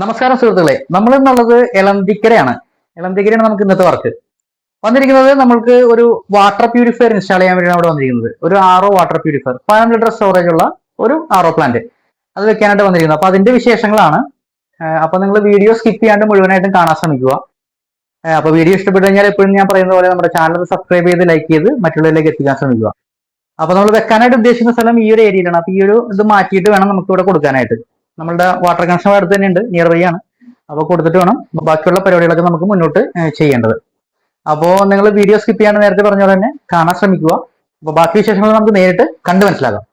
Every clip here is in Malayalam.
നമസ്കാരം സുഹൃത്തുക്കളെ നമ്മൾ എന്നുള്ളത് എളന്തിക്കരയാണ്. എളന്തിക്കരയാണ് നമുക്ക് ഇന്നത്തെ വർക്ക് വന്നിരിക്കുന്നത് നമ്മൾക്ക് ഒരു വാട്ടർ പ്യൂരിഫയർ ഇൻസ്റ്റാൾ ചെയ്യാൻ വേണ്ടിയാണ് അവിടെ വന്നിരിക്കുന്നത്. ഒരു ആറോ വാട്ടർ പ്യൂരിഫയർ പതിനൊന്ന് ലിറ്റർ സ്റ്റോറേജ് ഉള്ള ഒരു ആറോ പ്ലാന്റ് അത് വെക്കാനായിട്ട് വന്നിരിക്കുന്നത്. അപ്പൊ അതിന്റെ വിശേഷങ്ങളാണ്. അപ്പൊ നിങ്ങൾ വീഡിയോ സ്കിപ്പ് ചെയ്യാണ്ട് മുഴുവനായിട്ടും കാണാൻ ശ്രമിക്കുക. അപ്പൊ വീഡിയോ ഇഷ്ടപ്പെട്ടു കഴിഞ്ഞാൽ എപ്പോഴും ഞാൻ പറയുന്ന പോലെ നമ്മുടെ ചാനൽ സബ്സ്ക്രൈബ് ചെയ്ത് ലൈക്ക് ചെയ്ത് മറ്റുള്ളവരിലേക്ക് എത്തിക്കാൻ ശ്രമിക്കുക. അപ്പൊ നമ്മൾ വെക്കാനായിട്ട് ഉദ്ദേശിക്കുന്ന സ്ഥലം ഈ ഒരു ഏരിയയിലാണ് അപ്പൊ ഈ ഒരു ഇത് മാറ്റിയിട്ട് വേണം നമുക്ക് ഇവിടെ കൊടുക്കാനായിട്ട്. നമ്മളുടെ വാട്ടർ കണക്ഷൻ അടുത്ത് തന്നെ ഉണ്ട് നിയർ ബൈ ആണ്. അപ്പോൾ കൊടുത്തിട്ട് വേണം. ബാക്കിയുള്ള പരിപാടികളൊക്കെ നമുക്ക് മുന്നോട്ട് ചെയ്യേണ്ടത്. അപ്പോൾ നിങ്ങൾ വീഡിയോ സ്കിപ്പ് ചെയ്യാണ്ട് നേരത്തെ പറഞ്ഞ പോലെ തന്നെ കാണാൻ ശ്രമിക്കുക. അപ്പോൾ ബാക്കി വിശേഷങ്ങൾ നമുക്ക് നേരിട്ട് കണ്ടു മനസ്സിലാകാം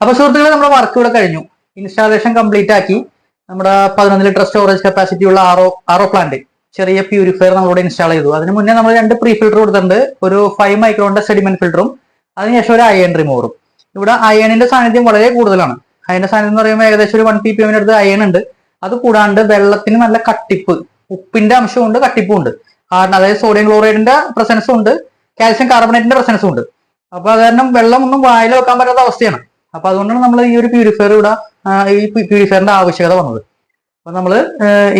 അപ്പൊ സുഹൃത്തുക്കളെ നമ്മുടെ വർക്ക് ഇവിടെ കഴിഞ്ഞു. ഇൻസ്റ്റാളേഷൻ കംപ്ലീറ്റ് ആക്കി. നമ്മുടെ പതിനൊന്ന് ലിറ്റർ സ്റ്റോറേജ് കപ്പാസിറ്റി ഉള്ള ആറോ ആറോ പ്ലാന്റ് ചെറിയ പ്യൂരിഫയർ നമ്മളിവിടെ ഇൻസ്റ്റാൾ ചെയ്തു. അതിന് മുന്നേ നമ്മൾ രണ്ട് പ്രീ ഫിൽറ്റർ കൊടുത്തിട്ടുണ്ട്. ഒരു ഫൈവ് മൈക്രോണിന്റെ സെഡിമെന്റ് ഫിൽറ്ററും അതിനുശേഷം ഒരു അയൺ റിമൂവറും ഇവിടെ അയണിന്റെ സാന്നിധ്യം വളരെ കൂടുതലാണ്. അയണിന്റെ സാന്നിധ്യം എന്ന് പറയുമ്പോൾ ഏകദേശം ഒരു വൺ പി പി എമ്മിന് അടുത്ത് അയൺ ഉണ്ട്. അത് കൂടാണ്ട് വെള്ളത്തിന് നല്ല കട്ടിപ്പ് ഉപ്പിന്റെ അംശമുണ്ട് കട്ടിപ്പും ഉണ്ട്. കാരണം അതായത് സോഡിയം ക്ലോറൈഡിന്റെ പ്രസൻസും ഉണ്ട് കാൽസ്യം കാർബണേറ്റിന്റെ പ്രസൻസും ഉണ്ട്. അപ്പൊ അത് കാരണം വെള്ളം ഒന്നും വായിൽ വെക്കാൻ പറ്റാത്ത അവസ്ഥയാണ്. അപ്പൊ അതുകൊണ്ടാണ് നമ്മൾ ഈ ഒരു പ്യൂരിഫയർ ഇവിടെ ഈ പ്യൂരിഫയറിന്റെ ആവശ്യകത വന്നത്. അപ്പൊ നമ്മൾ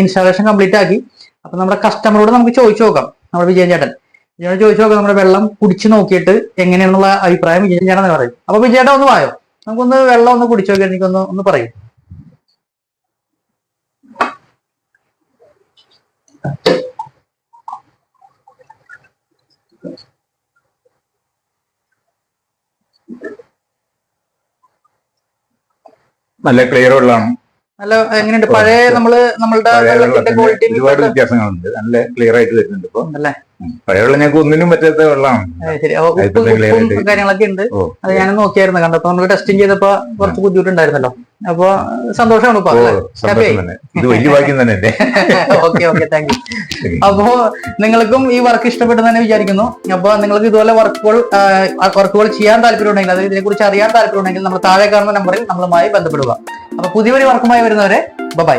ഇൻസ്റ്റാളേഷൻ കംപ്ലീറ്റ് ആക്കി. അപ്പൊ നമ്മുടെ കസ്റ്റമറോട് നമുക്ക് ചോദിച്ചു നോക്കാം നമ്മുടെ വിജയൻ ചേട്ടൻ. വിജയനോട് ചോദിച്ചു നോക്കാം നമ്മുടെ വെള്ളം കുടിച്ച് നോക്കിയിട്ട് എങ്ങനെയാണെന്നുള്ള അഭിപ്രായം വിജയൻ ചേട്ടൻ എന്ന് പറയും. അപ്പൊ വിജയേട്ടൻ ഒന്ന് വായോ? നമുക്കൊന്ന് വെള്ളം ഒന്ന് കുടിച്ചു നോക്കിയാൽ എനിക്കൊന്ന് ഒന്ന് പറയും. നല്ല ക്ലിയർ വെള്ളമാണ് നല്ല എങ്ങനെയുണ്ട്? പഴയ നമ്മൾ നമ്മളുടെ ഒരുപാട് വ്യത്യാസങ്ങളുണ്ട്. നല്ല ക്ലിയർ ആയിട്ട് വരുന്നുണ്ട് ഇപ്പൊ. അല്ലേ ഉം. പഴയ വെള്ളം ഞങ്ങൾക്ക് ഒന്നിനും പറ്റാത്ത വെള്ളമാണ്. കാര്യങ്ങളൊക്കെ ഉണ്ട്. അത് ഞാൻ നോക്കിയായിരുന്നു കണ്ടപ്പോ. നമ്മൾ ടെസ്റ്റിംഗ് ചെയ്തപ്പോ കുറച്ച് ബുദ്ധിമുട്ടുണ്ടായിരുന്നല്ലോ. അപ്പൊ സന്തോഷമാണ്? ഇത് വലിയ ഭാഗ്യം തന്നെ അല്ലേ? ഓക്കെ ഓക്കെ താങ്ക് യു അപ്പോ നിങ്ങൾക്കും ഈ വർക്ക് ഇഷ്ടപ്പെട്ടെന്ന് തന്നെ വിചാരിക്കുന്നു. അപ്പൊ നിങ്ങൾക്ക് ഇതുപോലെ വർക്കുകൾ വർക്കുകൾ ചെയ്യാൻ താല്പര്യമുണ്ടെങ്കിൽ അതായത് ഇതിനെക്കുറിച്ച് അറിയാൻ താല്പര്യമുണ്ടെങ്കിൽ നമ്മൾ താഴെ കാണുന്ന നമ്പറിൽ നമ്മളുമായി ബന്ധപ്പെടുക. അപ്പൊ പുതിയൊരു വർക്കുമായി വരുന്നവരെ ബൈ